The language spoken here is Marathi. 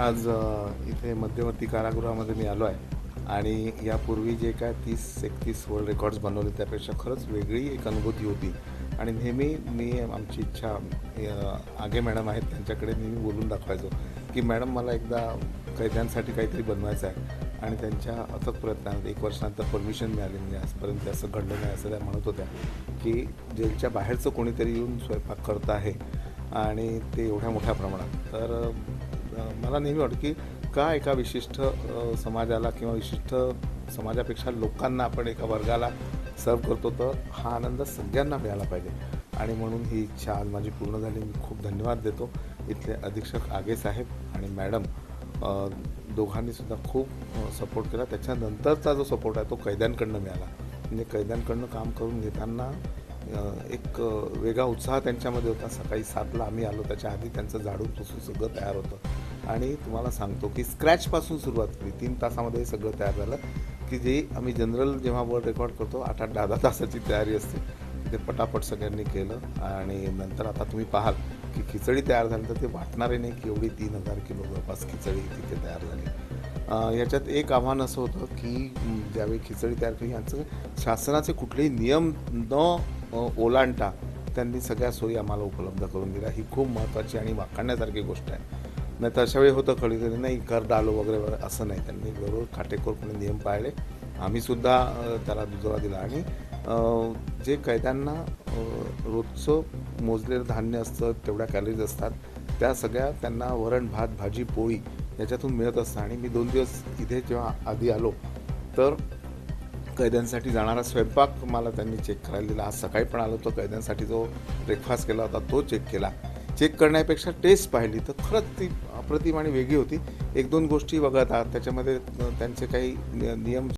आज इथे मध्यवर्ती कारागृहामध्ये मी आलो आहे आणि यापूर्वी जे काय तीस एकतीस वर्ल्ड रेकॉर्ड्स बनवले त्यापेक्षा खरंच वेगळी एक अनुभूती होती. आणि नेहमी मी आमची इच्छा आगे मॅडम आहेत त्यांच्याकडे नेहमी बोलून दाखवायचो की मॅडम मला एकदा कैद्यांसाठी काहीतरी बनवायचं आहे आणि त्यांच्या अथक प्रयत्नात एक वर्षानंतर परमिशन मिळाली म्हणजे आजपर्यंत असं घडलं नाही असं त्या म्हणत होत्या की जेलच्या बाहेरचं कोणीतरी येऊन स्वयंपाक करत आहे आणि ते एवढ्या मोठ्या प्रमाणात. तर मला नेहमी वाटतं की का एका विशिष्ट समाजाला किंवा विशिष्ट समाजापेक्षा लोकांना आपण एका वर्गाला सर्व करतो तर हा आनंद सगळ्यांना मिळाला पाहिजे. आणि म्हणून ही इच्छा आज माझी पूर्ण झाली. मी खूप धन्यवाद देतो. इथले अधीक्षक आगे साहेब आणि मॅडम दोघांनीसुद्धा दोघांनी सुद्धा खूप सपोर्ट केला. त्याच्यानंतरचा जो सपोर्ट आहे तो कैद्यांकडनं मिळाला. म्हणजे कैद्यांकडनं काम करून घेताना एक वेगळा उत्साह त्यांच्यामध्ये होता. सकाळी सातला आम्ही आलो त्याच्या आधी त्यांचं झाडून पुसून सगळं तयार होतं. आणि तुम्हाला सांगतो की स्क्रॅचपासून सुरुवात केली. तीन तासामध्ये सगळं तयार झालं की जे आम्ही जनरल जेव्हा वर्ल्ड रेकॉर्ड करतो आठ आठ दहा दहा तासाची तयारी असते. ते पटापट सगळ्यांनी केलं आणि नंतर आता तुम्ही पाहाल की खिचडी तयार झाली तर ते वाटणारे नाही की एवढी तीन हजार किलो जवळपास खिचडी तिथे तयार झाली. याच्यात एक आव्हान असं होतं की ज्यावेळी खिचडी तयार केली यांचं शासनाचे कुठलेही नियम न ओलांटा त्यांनी सगळ्या सोयी आम्हाला उपलब्ध करून दिल्या. ही खूप महत्त्वाची आणि वाखाणण्यासारखी गोष्ट आहे. नाही तर अशा वेळी होतं कधीतरी नाही कर डालो वगैरे वगैरे असं नाही. त्यांनी बरोबर काटेकोरपणे नियम पाळले. आम्हीसुद्धा त्याला दुजोरा दिला. आणि जे कैद्यांना रोजचं मोजलेलं धान्य असतं तेवढ्या कॅलरीज असतात त्या सगळ्या त्यांना वरण भात भाजी पोळी याच्यातून मिळत असतं. आणि मी दोन दिवस इथे जेव्हा आधी आलो तर कैद्यांसाठी जाणारा स्वयंपाक मला त्यांनी चेक करायला दिला. आज सकाळी पण आलो होतो कैद्यांसाठी जो ब्रेकफास्ट केला होता तो चेक केला. चेक करण्यापेक्षा टेस्ट पाहिली तर खरंच ती अप्रतिम आणि वेगळी होती. एक दोन गोष्टी वगळता त्याच्यामध्ये त्यांचे काही नियम